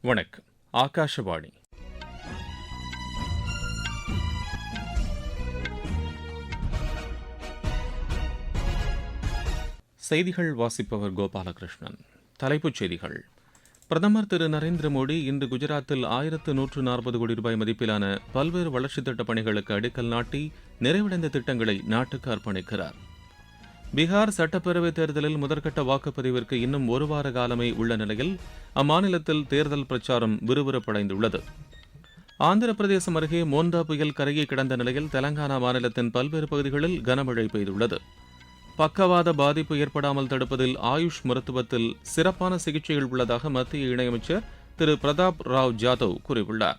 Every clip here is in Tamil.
வணக்கம். ஆகாஷவாணி. செய்திகள் வாசிப்பவர் கோபாலகிருஷ்ணன். தலைப்புச் செய்திகள். பிரதமர் திரு நரேந்திர மோடி இன்று குஜராத்தில் ஆயிரத்து நூற்று நாற்பது கோடி ரூபாய் மதிப்பிலான பல்வேறு வளர்ச்சித் திட்டப் பணிகளுக்கு அடிக்கல் நாட்டி நிறைவடைந்த திட்டங்களை நாட்டுக்கு அர்ப்பணிக்கிறார். பீகார் சட்டப்பேரவைத் தேர்தலில் முதற்கட்ட வாக்குப்பதிவிற்கு இன்னும் ஒரு வார காலமே உள்ள நிலையில் அம்மாநிலத்தில் தேர்தல் பிரச்சாரம் விறுவிறுப்படைந்துள்ளது. ஆந்திர பிரதேசம் அருகே மோந்தா புயல் கரையை கிடந்த நிலையில் தெலங்கானா மாநிலத்தின் பல்வேறு பகுதிகளில் கனமழை பெய்துள்ளது. பக்கவாத பாதிப்பு ஏற்படாமல் தடுப்பதில் ஆயுஷ் மருத்துவத்தில் சிறப்பான சிகிச்சைகள் உள்ளதாக மத்திய இணையமைச்சர் திரு பிரதாப் ராவ் ஜாதவ் கூறியுள்ளார்.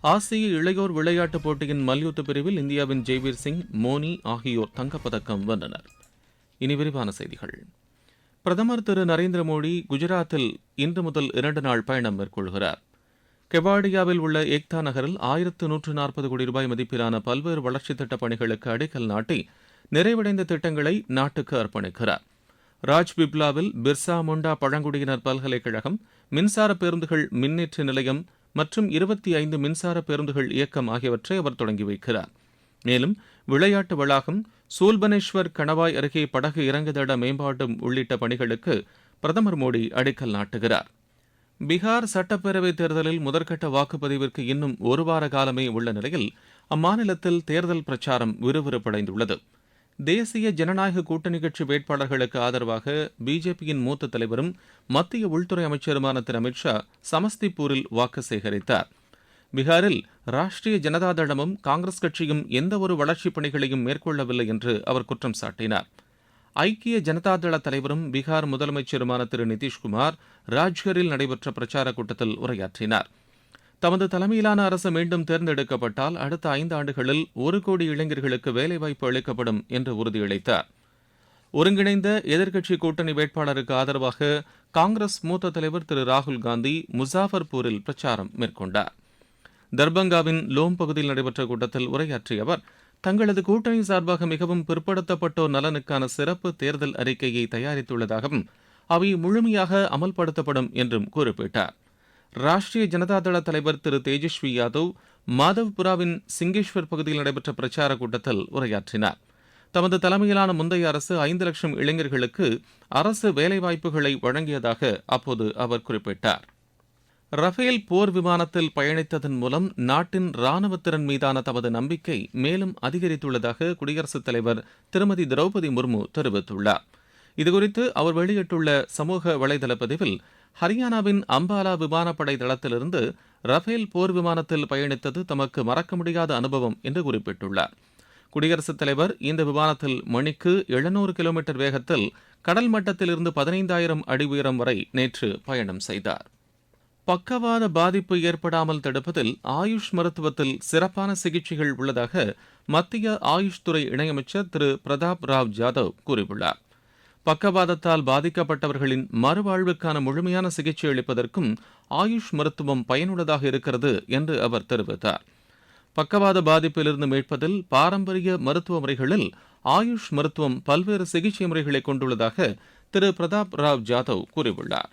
ஆசிய இளையோர் விளையாட்டுப் போட்டியின் மல்யுத்த பிரிவில் இந்தியாவின் ஜெய்வீர் சிங் மோனி ஆகியோர் தங்கப்பதக்கம் வென்றனர். இனி விரிவான செய்திகள். பிரதமர் திரு நரேந்திர மோடி குஜராத்தில் இன்று முதல் இரண்டு நாள் பயணம் மேற்கொள்கிறார். கெவாடியாவில் உள்ள ஏக்தா நகரில் ஆயிரத்து நூற்று நாற்பது கோடி ரூபாய் மதிப்பிலான பல்வேறு வளர்ச்சித் திட்டப் பணிகளுக்கு அடிக்கல் நாட்டி நிறைவடைந்த திட்டங்களை நாட்டுக்கு அர்ப்பணிக்கிறார். ராஜ்பிப்லாவில் பிர்சா முண்டா பழங்குடியினர் பல்கலைக்கழகம் மின்சார பேருந்துகள் மின்னேற்ற நிலையம் மற்றும் இருபத்தி ஐந்து மின்சார பேருந்துகள் இயக்கம் ஆகியவற்றை அவர் தொடங்கி வைக்கிறார். மேலும் விளையாட்டு வளாகம் சூல்பனேஸ்வர் கணவாய் அருகே படகு இறங்குதட மேம்பாட்டும் உள்ளிட்ட பணிகளுக்கு பிரதமர் மோடி அடிக்கல் நாட்டுகிறார். பீகார் சட்டப்பேரவைத் தேர்தலில் முதற்கட்ட வாக்குப்பதிவிற்கு இன்னும் ஒரு வார காலமே உள்ள நிலையில் அம்மாநிலத்தில் தேர்தல் பிரச்சாரம் விறுவிறுப்படைந்துள்ளது. தேசிய ஜனநாயக கூட்டணி கட்சி வேட்பாளர்களுக்கு ஆதரவாக பிஜேபியின் மூத்த தலைவரும் மத்திய உள்துறை அமைச்சருமான திரு அமித்ஷா சமஸ்திபூரில் வாக்கு சேகரித்தார். பீகாரில் ராஷ்டிரிய ஜனதாதளமும் காங்கிரஸ் கட்சியும் எந்தவொரு வளர்ச்சிப் பணிகளையும் மேற்கொள்ளவில்லை என்று அவர் குற்றம் சாட்டினார். ஐக்கிய ஜனதாதள தலைவரும் பீகார் முதலமைச்சருமான திரு நிதிஷ்குமார் ராஜ்கரில் நடைபெற்ற பிரச்சாரக் கூட்டத்தில் உரையாற்றினார். தமது தலைமையிலான அரசு மீண்டும் தேர்ந்தெடுக்கப்பட்டால் அடுத்த ஐந்து ஆண்டுகளில் ஒரு கோடி இளைஞர்களுக்கு வேலைவாய்ப்பு அளிக்கப்படும் என்று உறுதியளித்தார். ஒருங்கிணைந்த எதிர்க்கட்சி கூட்டணி வேட்பாளருக்கு ஆதரவாக காங்கிரஸ் மூத்த தலைவர் திரு ராகுல் காந்தி முசாஃபர்பூரில் பிரச்சாரம் மேற்கொண்டார். தர்பங்காவின் லோம் பகுதியில் நடைபெற்ற கூட்டத்தில் உரையாற்றிய அவர் தங்களது கூட்டணி சார்பாக மிகவும் பிற்படுத்தப்பட்டோர் நலனுக்கான சிறப்பு தேர்தல் அறிக்கையை தயாரித்துள்ளதாகவும் அவை முழுமையாக அமல்படுத்தப்படும் என்றும் குறிப்பிட்டார். ராஷ்டிரிய ஜனதாதள தலைவர் திரு தேஜஸ்வி யாதவ் மாதவ்புராவின் சிங்கேஸ்வர் பகுதியில் நடைபெற்ற பிரச்சார கூட்டத்தில் உரையாற்றினார். தமது தலைமையிலான முந்தைய அரசு ஐந்து லட்சம் இளைஞர்களுக்கு அரசு வேலைவாய்ப்புகளை வழங்கியதாக அப்போது அவர் குறிப்பிட்டார். ரஃபேல் போர் விமானத்தில் பயணித்ததன் மூலம் நாட்டின் ராணுவ திறன் மீதான தமது நம்பிக்கை மேலும் அதிகரித்துள்ளதாக குடியரசுத் தலைவர் திருமதி திரௌபதி முர்மு தெரிவித்துள்ளார். இதுகுறித்து அவர் வெளியிட்டுள்ள சமூக வலைதள பதிவில் ஹரியானாவின் அம்பாலா விமானப்படை தளத்திலிருந்து ரஃபேல் போர் விமானத்தில் பயணித்தது தமக்கு மறக்க முடியாத அனுபவம் என்று குறிப்பிட்டுள்ளார். குடியரசுத் தலைவர் இந்த விமானத்தில் மணிக்கு எழுநூறு கிலோமீட்டர் வேகத்தில் கடல் மட்டத்திலிருந்து பதினைந்தாயிரம் அடி உயரம் வரை நேற்று பயணம் செய்தார். பக்கவாத பாதிப்பு ஏற்படாமல் தடுப்பதில் ஆயுஷ் மருத்துவத்தில் சிறப்பான சிகிச்சைகள் உள்ளதாக மத்திய ஆயுஷ் துறை இணையமைச்சர் திரு பிரதாப் ராவ் ஜாதவ் கூறியுள்ளார். பக்கவாதத்தால் பாதிக்கப்பட்டவர்களின் மறுவாழ்வுக்கான முழுமையான சிகிச்சை அளிப்பதற்கும் ஆயுஷ் மருத்துவம் பயனுள்ளதாக இருக்கிறது என்று அவர் தெரிவித்தார். பக்கவாத பாதிப்பிலிருந்து மீட்பதில் பாரம்பரிய மருத்துவ முறைகளில் ஆயுஷ் மருத்துவம் பல்வேறு சிகிச்சை முறைகளை கொண்டுள்ளதாக திரு பிரதாப் ராவ் ஜாதவ் கூறியுள்ளார்.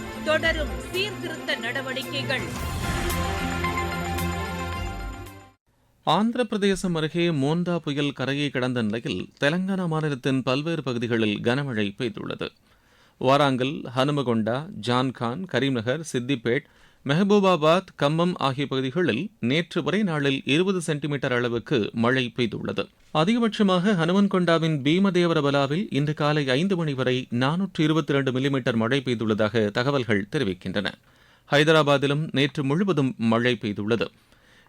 தொடரும் சீர்திருத்த நடவடிக்கைகள். ஆந்திர பிரதேசம் அருகே மோந்தா புயல் கரையை கடந்த நிலையில் தெலங்கானா மாநிலத்தின் பல்வேறு பகுதிகளில் கனமழை பெய்துள்ளது. வாராங்கல் ஹனுமகொண்டா ஜான்கான் கரீம்நகர் சித்திபேட் மெஹபூபாபாத் கம்மம் ஆகிய பகுதிகளில் நேற்று ஒரே நாளில் இருபது சென்டிமீட்டர் அளவுக்கு மழை பெய்துள்ளது. அதிகபட்சமாக ஹனுமன்கொண்டாவின் பீமதேவரபலாவில் இன்று காலை ஐந்து மணி வரை நானூற்று இருபத்தி இரண்டு மில்லிமீட்டர் மழை பெய்துள்ளதாக தகவல்கள் தெரிவிக்கின்றன. ஹைதராபாத்திலும் நேற்று முழுவதும் மழை பெய்துள்ளது.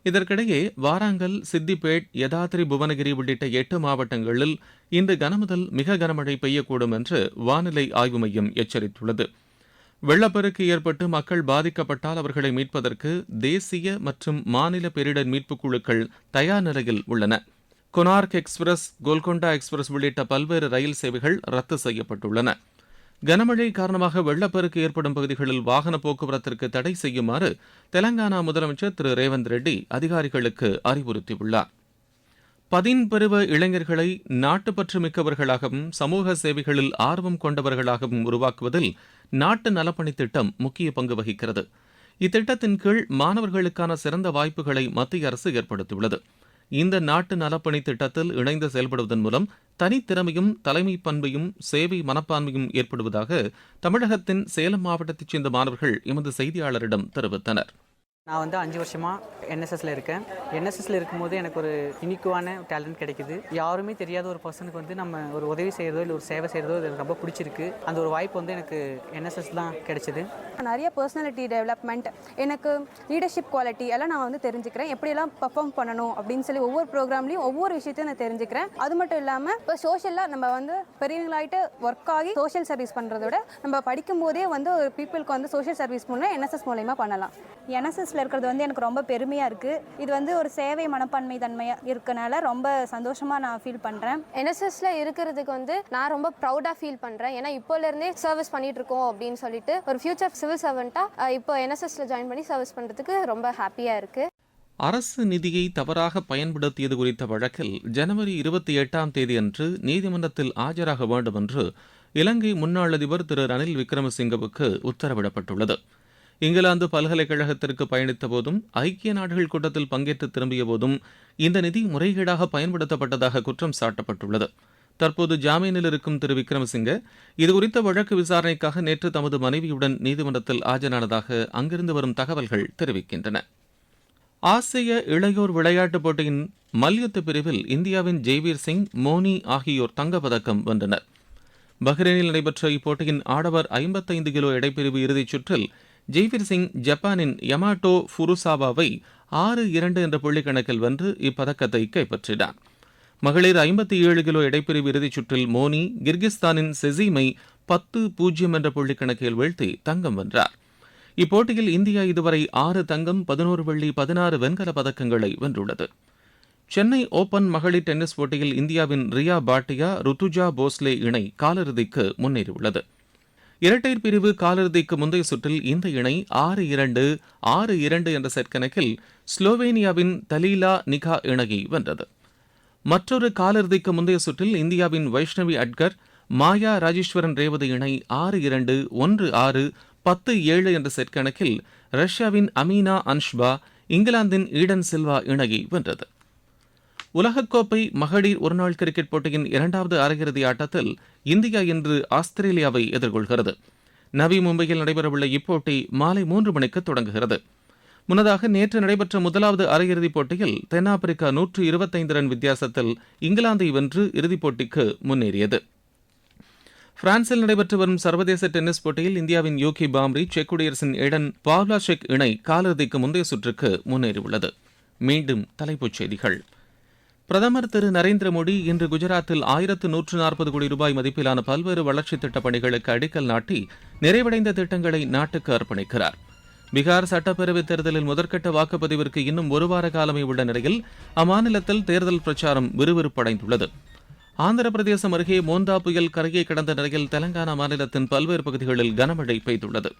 இதற்கிடையே வாராங்கல் சித்திபேட் யதாத்ரி புவனகிரி உள்ளிட்ட எட்டு மாவட்டங்களில் இன்று கனமுதல் மிக கனமழை பெய்யக்கூடும் என்று வானிலை ஆய்வு மையம் எச்சரித்துள்ளது. வெள்ளப்பெருக்கு ஏற்பட்டு மக்கள் பாதிக்கப்பட்டால் அவர்களை மீட்பதற்கு தேசிய மற்றும் மாநில பேரிடர் மீட்புக் குழுக்கள் தயார் நிலையில் உள்ளன. கொனார்க் எக்ஸ்பிரஸ் கோல்கொண்டா எக்ஸ்பிரஸ் உள்ளிட்ட பல்வேறு ரயில் சேவைகள் ரத்து செய்யப்பட்டுள்ளன. கனமழை காரணமாக வெள்ளப்பெருக்கு ஏற்படும் பகுதிகளில் வாகன போக்குவரத்திற்கு தடை செய்யுமாறு தெலங்கானா முதலமைச்சர் திரு. ரேவந்த் ரெட்டி அதிகாரிகளுக்கு அறிவுறுத்தியுள்ளார். பதின் பருவ இளைஞர்களை நாட்டுப்பற்று மிக்கவர்களாகவும் சமூக சேவைகளில் ஆர்வம் கொண்டவர்களாகவும் உருவாக்குவதில் நாட்டு நலப்பணி திட்டம் முக்கிய பங்கு வகிக்கிறது. இத்திட்டத்தின் கீழ் மாணவர்களுக்கான சிறந்த வாய்ப்புகளை மத்திய அரசு ஏற்படுத்தியுள்ளது. இந்த நாட்டு நலப்பணி திட்டத்தில் இணைந்து செயல்படுவதன் மூலம் தனித்திறமையும் தலைமை பண்பையும் சேவை மனப்பான்மையும் ஏற்படுவதாக தமிழகத்தின் சேலம் மாவட்டத்தைச் சேர்ந்த மாணவர்கள் எமது செய்தியாளரிடம் தெரிவித்தனா் நான் வந்து அஞ்சு வருஷமாக என்எஸ்எஸ்ல இருக்கேன். என்எஸ்எஸ்ல இருக்கும்போது எனக்கு ஒரு இனிக்குவான டேலண்ட் கிடைக்குது. யாருமே தெரியாத ஒரு பர்சனுக்கு வந்து நம்ம ஒரு உதவி செய்கிறதோ இல்லை ஒரு சேவை செய்கிறதோ இது எனக்கு ரொம்ப பிடிச்சிருக்கு. அந்த ஒரு வாய்ப்பு வந்து எனக்கு என்எஸ்எஸ் தான் கிடைச்சிது. நிறைய பர்சனாலிட்டி டெவலப்மெண்ட் எனக்கு லீடர்ஷிப் குவாலிட்டி எல்லாம் நான் வந்து தெரிஞ்சுக்கிறேன். எப்படியெல்லாம் பர்ஃபார்ம் பண்ணணும் அப்படின்னு சொல்லி ஒவ்வொரு ப்ரோக்ராம்லையும் ஒவ்வொரு விஷயத்தையும் நான் தெரிஞ்சுக்கிறேன். அது மட்டும் இல்லாமல் இப்போ சோஷியலாக நம்ம வந்து பெரியவங்களாயிட்டு ஒர்க் ஆகி சோஷியல் சர்வீஸ் பண்ணுறத விட நம்ம படிக்கும் போதே வந்து ஒரு பீப்புளுக்கு வந்து சோஷியல் சர்வீஸ் மூலம் என்எஸ்எஸ் மூலயமா பண்ணலாம். என்எஸ்எஸ் என்எஸ்எஸ்ல இருக்கிறது வந்து எனக்கு ரொம்ப பெருமையாக இருக்குது இது வந்து ஒரு சேவை மனப்பான்மை தன்மையாக இருக்கனால ரொம்ப சந்தோஷமாக நான் ஃபீல் பண்ணுறேன் என்எஸ்எஸ்ல இருக்கிறதுக்கு வந்து நான் ரொம்ப ப்ரௌடாக ஃபீல் பண்ணுறேன் ஏன்னா இப்போலேருந்தே சர்வீஸ் பண்ணிட்டு இருக்கோம் அப்படின்னு சொல்லிட்டு ஒரு ஃபியூச்சர் சிவில் சர்வெண்ட்டாக இப்போ என்எஸ்எஸ்ல ஜாயின் பண்ணி சர்வீஸ் பண்ணுறதுக்கு ரொம்ப ஹாப்பியாக இருக்குது அரசு நிதியை தவறாக பயன்படுத்தியது குறித்த வழக்கில் ஜனவரி இருபத்தி எட்டாம் தேதியன்று நீதிமன்றத்தில் ஆஜராக வேண்டும் என்று இலங்கை முன்னாள் அதிபர் திரு ரணில் விக்ரமசிங்கவுக்கு உத்தரவிடப்பட்டுள்ளது. இங்கிலாந்து பல்கலைக்கழகத்திற்கு பயணித்த போதும் ஐக்கிய நாடுகள் கூட்டத்தில் பங்கேற்று திரும்பிய போதும் இந்த நிதி முறைகேடாக பயன்படுத்தப்பட்டதாக குற்றம் சாட்டப்பட்டுள்ளது. தற்போது ஜாமீனில் இருக்கும் திரு. விக்ரமசிங்க இதுகுறித்த வழக்கு விசாரணைக்காக நேற்று தமது மனைவியுடன் நீதிமன்றத்தில் ஆஜரானதாக அங்கிருந்து வரும் தகவல்கள் தெரிவிக்கின்றன. ஆசிய இளையோர் விளையாட்டுப் போட்டியின் மல்யுத்த பிரிவில் இந்தியாவின் ஜெய்வீர் சிங் மோனி ஆகியோர் தங்கப்பதக்கம் வென்றனர். பஹ்ரைனில் நடைபெற்ற இப்போட்டியின் ஆடவர் ஐம்பத்தைந்து கிலோ எடைப்பிரிவு இறுதிச் சுற்றில் ஜெய்வீர் சிங் ஜப்பானின் யமாட்டோ ஃபுருசாவாவை ஆறு இரண்டு என்ற புள்ளிக்கணக்கில் வென்று இப்பதக்கத்தை கைப்பற்றினார். மகளிர் ஐம்பத்தி ஏழு கிலோ இடைப்பிரிவு இறுதிச் சுற்றில் மோனி கிர்கிஸ்தானின் செசீமை பத்து பூஜ்ஜியம் என்ற புள்ளிக்கணக்கில் வீழ்த்தி தங்கம் வென்றார். இப்போட்டியில் இந்தியா இதுவரை ஆறு தங்கம் பதினோரு வெள்ளி பதினாறு வெண்கல பதக்கங்களை வென்றுள்ளது. சென்னை ஓபன் மகளிர் டென்னிஸ் போட்டியில் இந்தியாவின் ரியா பாட்டியா ருத்துஜா போஸ்லே இணை காலிறுதிக்கு முன்னேறியுள்ளது. இரட்டையர் பிரிவு காலிறுதிக்கு முந்தைய சுற்றில் இந்த இணை ஆறு இரண்டு ஆறு இரண்டு என்ற செட் கணக்கில் ஸ்லோவேனியாவின் தலீலா நிகா இணையை வென்றது. மற்றொரு காலிறுதிக்கு முந்தைய சுற்றில் இந்தியாவின் வைஷ்ணவி அட்கர் மாயா ராஜேஸ்வரன் ரேவதி இணை ஆறு இரண்டு ஒன்று ஆறு பத்து ஏழு என்ற செட் கணக்கில் ரஷ்யாவின் அமீனா அன்ஷ்பா இங்கிலாந்தின் ஈடன் சில்வா இணையை வென்றது. உலகக்கோப்பை மகளிர் ஒருநாள் கிரிக்கெட் போட்டியின் இரண்டாவது அரையிறுதி ஆட்டத்தில் இந்தியா இன்று ஆஸ்திரேலியாவை எதிர்கொள்கிறது. நவி மும்பையில் நடைபெறவுள்ள இப்போட்டி மாலை மூன்று மணிக்கு தொடங்குகிறது. முன்னதாக நேற்று நடைபெற்ற முதலாவது அரையிறுதிப் போட்டியில் தென்னாப்பிரிக்கா நூற்று இருபத்தைந்து ரன் வித்தியாசத்தில் இங்கிலாந்தை வென்று இறுதிப் போட்டிக்கு முன்னேறியது. பிரான்சில் நடைபெற்று வரும் சர்வதேச டென்னிஸ் போட்டியில் இந்தியாவின் யூகி பாம்ரி செக் குடியரசின் எடன் பாவ்லாஷெக் இணை காலிறுதிக்கு முந்தைய சுற்றுக்கு முன்னேறியுள்ளது. மீண்டும் தலைப்புச் செய்திகள். பிரதமர் திரு நரேந்திர மோடி இன்று குஜராத்தில் ஆயிரத்து நூற்று நாற்பது கோடி ரூபாய் மதிப்பிலான பல்வேறு வளர்ச்சித் திட்டப் பணிகளுக்கு அடிக்கல் நாட்டி நிறைவடைந்த திட்டங்களை நாட்டுக்கு அர்ப்பணிக்கிறார். பீகார் சட்டப்பேரவைத் தேர்தலில் முதற்கட்ட வாக்குப்பதிவிற்கு இன்னும் ஒரு வார காலமே உள்ள நிலையில் அம்மாநிலத்தில் தேர்தல் பிரச்சாரம் விறுவிறுப்படைந்துள்ளது. ஆந்திர பிரதேசம் அருகே மோந்தா புயல் கரையை கடந்த நிலையில் தெலங்கானா மாநிலத்தின் பல்வேறு பகுதிகளில் கனமழை பெய்துள்ளது.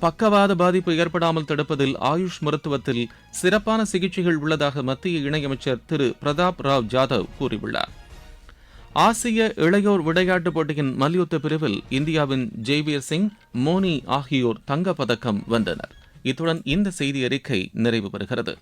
பக்கவாத பாதிப்பு ஏற்படாமல் தடுப்பதில் ஆயுஷ் மருத்துவத்தில் சிறப்பான சிகிச்சைகள் உள்ளதாக மத்திய இணையமைச்சர் திரு பிரதாப் ராவ் ஜாதவ் கூறியுள்ளார். ஆசிய இளையோர் விளையாட்டுப் போட்டியின் மல்யுத்த பிரிவில் இந்தியாவின் ஜெய்வீர் சிங் மோனி ஆகியோர் தங்கப்பதக்கம் வென்றனர். இத்துடன் இந்த செய்தி அறிக்கை நிறைவு பெறுகிறது.